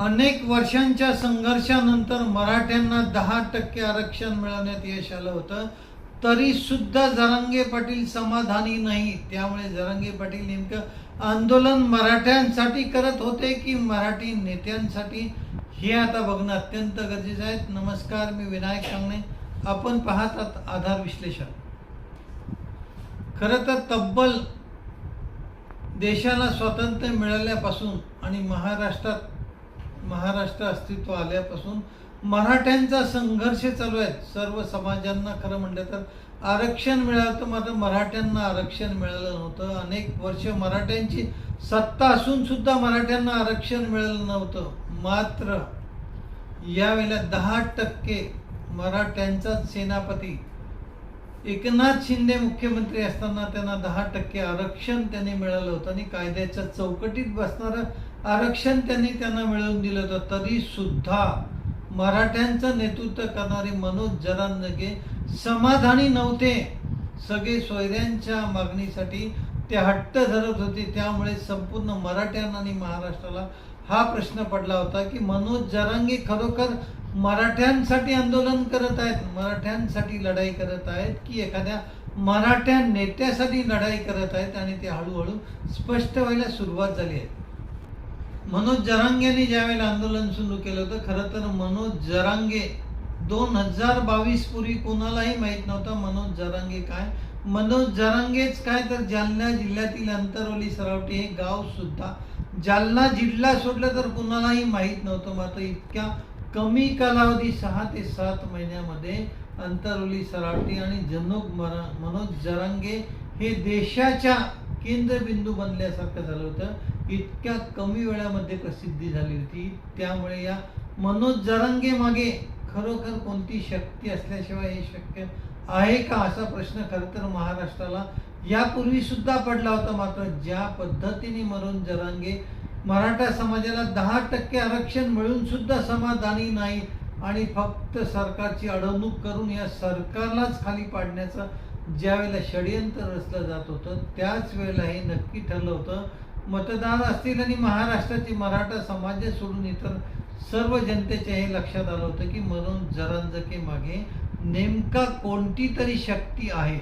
अनेक वर्षांच्या संघर्षानंतर मराठ्यांना दहा टक्के आरक्षण मिळवण्यात यश आलं होतं. तरी सुद्धा जरांगे पाटील समाधानी नाही. त्यामुळे जरांगे पाटील नेमकं आंदोलन मराठ्यांसाठी करत होते की मराठी नेत्यांसाठी? हे आता बघणं अत्यंत गरजेचं आहे. नमस्कार मी विनायक कांगणे आपण पाहत आधार विश्लेषण. खरं तर तब्बल देशाला स्वातंत्र्य मिळाल्यापासून आणि महाराष्ट्रात महाराष्ट्र अस्तित्व आल्यापासून मराठ्यांचा संघर्ष चालू आहे. सर्व समाजांना खरं म्हणलं तर आरक्षण मिळालं तर मात्र मराठ्यांना आरक्षण मिळालं नव्हतं. अनेक वर्ष मराठ्यांची सत्ता असून सुद्धा मराठ्यांना आरक्षण मिळालं नव्हतं. मात्र यावेळेला दहा टक्के मराठ्यांचा सेनापती एकनाथ शिंदे मुख्यमंत्री असताना त्यांना दहा टक्के आरक्षण त्यांनी मिळालं होतं आणि कायद्याच्या चौकटीत बसणारं आरक्षण त्यांनी त्यांना मिळवून दिलं होतं. तरी सुद्धा मराठ्यांचं नेतृत्व करणारे मनोज जरांगे समाधानी नव्हते. सगळे सोयऱ्यांच्या मागणीसाठी ते हट्ट धरत होते. त्यामुळे संपूर्ण मराठ्यांना आणि महाराष्ट्राला हा प्रश्न पडला होता की मनोज जरांगे खरोखर मराठ्यांसाठी आंदोलन करत आहेत मराठ्यांसाठी लढाई करत आहेत की एखाद्या मराठ्या नेत्यासाठी लढाई करत आहेत? आणि ते हळूहळू स्पष्ट व्हायला सुरुवात झाली आहे. मनोज जरांगेने ज्यावेळेला आंदोलन सुरू केलं होतं खरं तर मनोज जरांगे दोन हजार बावीस पूर्वी कोणालाही माहीत नव्हतं मनोज जरांगे काय. मनोज जरांगेच काय तर जालना जिल्ह्यातील अंतरवली सरावटी हे गाव सुद्धा. जालना जिल्हा सोडलं तर कुणालाही माहीत नव्हतं मात्र इतक्या कमी कालावधी सहा ते सात महिन्यामध्ये अंतरवली सरावटी आणि जनोग मरा मनोज जरांगे हे देशाच्या केंद्रबिंदू बनल्यासारखं झालं होतं. इतक्या कमी वेळामध्ये प्रसिद्धी झाली होती. त्यामुळे या मनोज जरांगे मागे खरोखर कोणती शक्ती असल्याशिवाय हे शक्य आहे का असा प्रश्न खरं तर महाराष्ट्राला यापूर्वी सुद्धा पडला होता मात्र ज्या पद्धतीने मनोज जरांगे मराठा समाजाला दहा टक्के आरक्षण मिळून सुद्धा समाधानी नाही आणि फक्त सरकारची अडवणूक करून या सरकारलाच खाली पाडण्याचं ज्या वेळेला षडयंत्र रचलं जात होतं त्याच वेळेला हे नक्की ठरलं होतं. मतदान असतील आणि महाराष्ट्राची मराठा समाज सोडून इतर सर्व जनतेच्या हे लक्षात आलं होतं की मनोज जरांजके मागे नेमका कोणती तरी शक्ती आहे.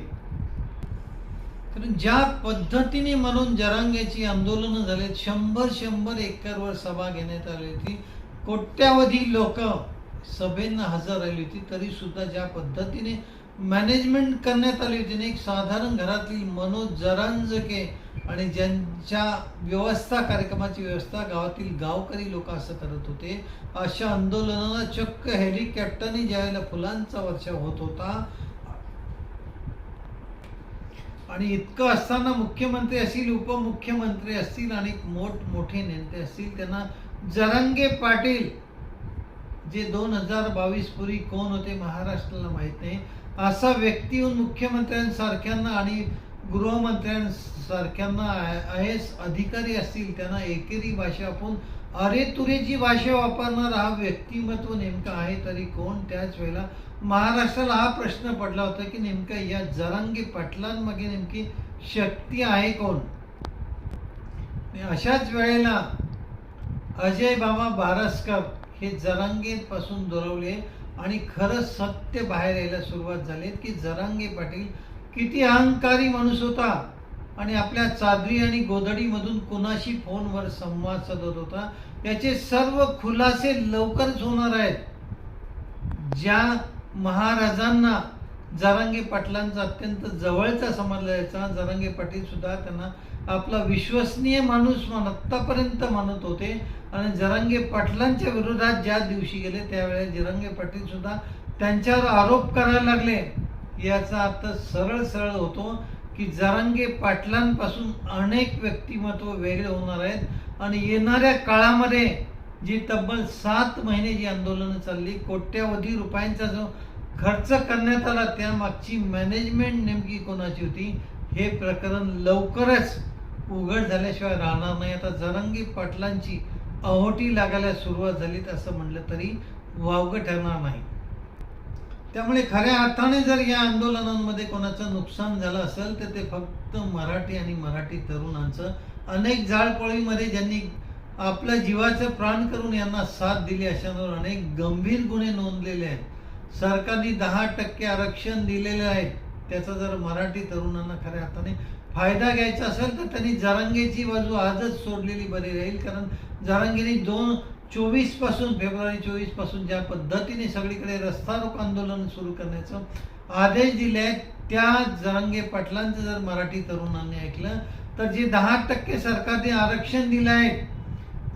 कारण ज्या पद्धतीने म्हणून जरांगेची आंदोलनं झालीत शंभर शंभर एकरवर सभा घेण्यात आली होती कोट्यावधी लोक सभेंना हजर राहिली होती तरी सुद्धा ज्या पद्धतीने मॅनेजमेंट करण्यात आली होती एक साधारण घरातली मनोज जरांजके आणि ज्यांच्या व्यवस्था कार्यक्रमाची व्यवस्था गावातील गावकरी लोक असं करत होते अशा आंदोलनाला चक्क हेलिकॉप्टरने ज्यावेळेला फुलांचा वर्षाव होत होता आणि इतकं असताना मुख्यमंत्री असतील उपमुख्यमंत्री असतील आणि मोठमोठे नेते असतील त्यांना जरंगे पाटील जे दोन हजार बावीस पूर्वी कोण होते महाराष्ट्राला माहीत नाही असा व्यक्ती येऊन मुख्यमंत्र्यांसारख्यांना आणि गृहमंत्र्यांसारख्यांना आय एस अधिकारी असतील त्यांना एकेरी भाषा आपण अरे तुरेची भाषा वापरणारा हा व्यक्तिमत्व नेमका आहे तरी कोण? त्याच वेळेला महाराष्ट्राला हा प्रश्न पडला होता की नेमका या जरांगी पाटलांमागे नेमकी शक्ती आहे कोण? अशाच वेळेला अजय बाबा बारसकर हे जरांगेपासून दुरवले आणि खरं सत्य बाहेर यायला सुरुवात झाली की जरांगे पाटील किती अहंकारी माणूस होता. आणि आपल्या चादरी आणि गोधडीमधून कोणाशी फोनवर संवाद साधत होता. याचे सर्व खुलासे लवकरच होणार आहेत. ज्या महाराजांना जरांगे पाटलांचा अत्यंत जवळचा समजला जायचा जरांगे पाटील सुद्धा त्यांना आपला विश्वसनीय माणूस मान आत्तापर्यंत मानत होते. आणि जरांगे पाटलांच्या विरोधात ज्या दिवशी गेले त्यावेळेस जरांगे पाटील सुद्धा त्यांच्यावर आरोप करायला लागले. याचा अर्थ सरळ सरळ होतो की जरांगे पाटलांपासून अनेक व्यक्तिमत्व वेगळे होणार आहेत आणि येणाऱ्या काळामध्ये जी तब्बल सात महिने जी आंदोलनं चालली कोट्यावधी रुपयांचा जो खर्च करण्यात आला त्यामागची मॅनेजमेंट नेमकी कोणाची होती? हे प्रकरण लवकरच उघड झाल्याशिवाय राहणार नाही. आता जरंगी पाटलांची अहोटी लागायला सुरुवात झाली असं म्हटलं तरी वावगं ठरणार नाही. त्यामुळे खऱ्या अर्थाने जर या आंदोलनांमध्ये कोणाचं नुकसान झालं असेल तर ते फक्त मराठी आणि मराठी तरुणांचं. अनेक जाळपोळीमध्ये ज्यांनी आपल्या जीवाचं प्राण करून यांना साथ दिली अशांवर अनेक गंभीर गुन्हे नोंदलेले आहेत. सरकारने दहा टक्के आरक्षण दिलेले आहे. त्याचा जर मराठी तरुणांना खऱ्या अर्थाने फायदा घ्यायचा असेल तर त्यांनी जारांगेची बाजू आजच सोडलेली बरी राहील. कारण जरांगेने दोन चोवीसपासून फेब्रुवारी चोवीसपासून ज्या पद्धतीने सगळीकडे रस्ता रोक आंदोलन सुरू करण्याचं आदेश दिले आहेत त्या जरांगे पाटलांचं जर मराठी तरुणांनी ऐकलं तर जे दहा टक्के सरकारने आरक्षण दिलं आहे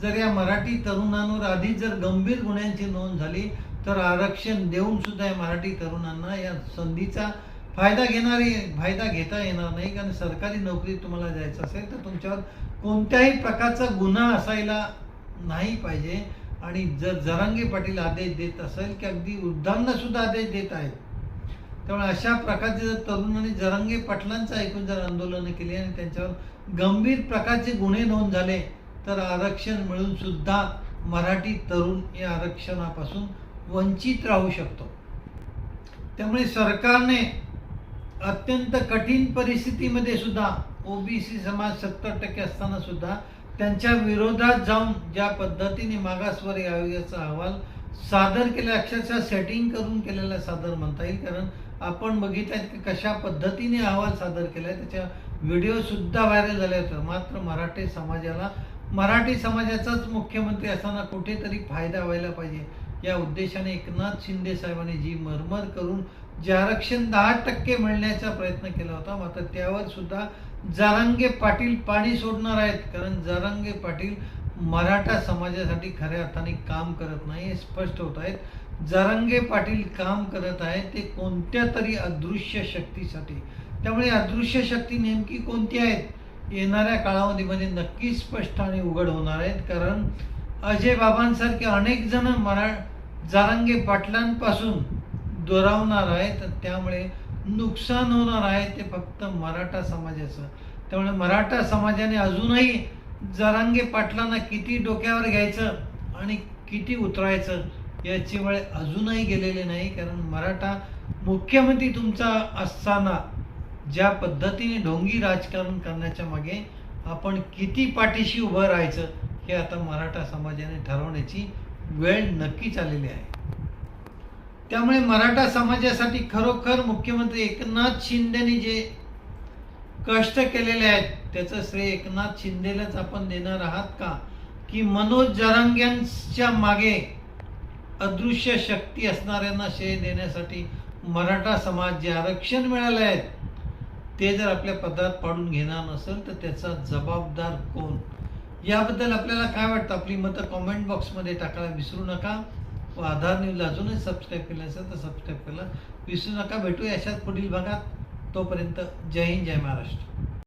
जर या मराठी तरुणांवर आधीच जर गंभीर गुन्ह्यांची नोंद झाली तर आरक्षण देऊन सुद्धा या मराठी तरुणांना या संधीचा फायदा घेणारी फायदा घेता येणार नाही कारण सरकारी नोकरी तुम्हाला जायचं असेल तर तुमच्यावर कोणत्याही प्रकारचा गुन्हा असायला नाही पाहिजे. आणि जर जरांगे पाटील आदेश देत असेल की अगदी वृद्धांना सुद्धा आदेश देत आहेत. त्यामुळे अशा प्रकारचे जर तरुणांनी जरांगे पाटलांचं ऐकून जर आंदोलनं केली आणि त्यांच्यावर गंभीर प्रकारचे गुन्हे नोंद झाले तर आरक्षण मिळून सुद्धा मराठी तरुण या आरक्षणापासून वंचित राहू शकतो. त्यामुळे सरकारने अत्यंत कठीण परिस्थितीमध्ये सुद्धा ओबीसी समाज सत्तर टक्के असताना सुद्धा त्यांच्या विरोधात जाऊन ज्या पद्धतीने मागासवर्गीय आयोगाचा अहवाल सादर केला अक्षरशः सेटिंग करून केलेला सादर म्हणता येईल. कारण आपण बघितलं की कशा पद्धतीने अहवाल सादर केलाय. त्याच्या व्हिडिओ सुद्धा व्हायरल झाल्या होत्या मात्र मराठी समाजाला मराठी समाजाचाच मुख्यमंत्री असताना कुठेतरी फायदा व्हायला पाहिजे. या उद्देशाने एकनाथ शिंदे साहेबांनी जी मरमर करून जे आरक्षण दहा टक्के मिळण्याचा प्रयत्न केला होता मात्र त्यावर सुद्धा जारांगे पाटील पाणी सोडणार आहेत. कारण जारंगे पाटील मराठा समाजासाठी खऱ्या अर्थाने काम करत नाही हे स्पष्ट होत आहेत जरंगे पाटील काम करत आहेत ते कोणत्या तरी अदृश्य शक्तीसाठी. त्यामुळे अदृश्य शक्ती नेमकी कोणती आहेत? येणाऱ्या काळामध्ये म्हणजे नक्की स्पष्ट आणि उघड होणार आहेत. कारण अजय बाबांसारखे अनेक जण मरा जारंगे पाटलांपासून दुरावणार आहेत त्यामुळे नुकसान होणार आहे ते फक्त मराठा समाजाचं. त्यामुळे मराठा समाजाने अजूनही जरांगे पाटलांना किती डोक्यावर घ्यायचं आणि किती उतरायचं याची वेळ अजूनही गेलेली नाही कारण मराठा मुख्यमंत्री तुमचा असताना ज्या पद्धतीने ढोंगी राजकारण करण्याच्या मागे आपण किती पाठीशी उभं राहायचं हे आता मराठा समाजाने ठरवण्याची वेळ नक्कीच आलेली आहे. त्यामुळे मराठा समाजासाठी खरोखर मुख्यमंत्री एकनाथ शिंदेनी जे कष्ट केलेले आहेत त्याचं श्रेय एकनाथ शिंदेलाच आपण देणार आहात का? की मनोज जरांग्यांच्या मागे अदृश्य शक्ती असणाऱ्यांना श्रेय देण्यासाठी मराठा समाज जे आरक्षण मिळाले आहेत ते जर आपल्या पदात पाडून घेणार नसेल तर त्याचा जबाबदार कोण? याबद्दल आपल्याला काय वाटतं? आपली मतं कॉमेंट बॉक्समध्ये टाकायला विसरू नका. व आधार न्यूजला अजूनही सबस्क्राईब केलं असेल तर सबस्क्राईब केलं विसरू नका भेटूया अशाच पुढील भागात. तोपर्यंत जय हिंद जय महाराष्ट्र.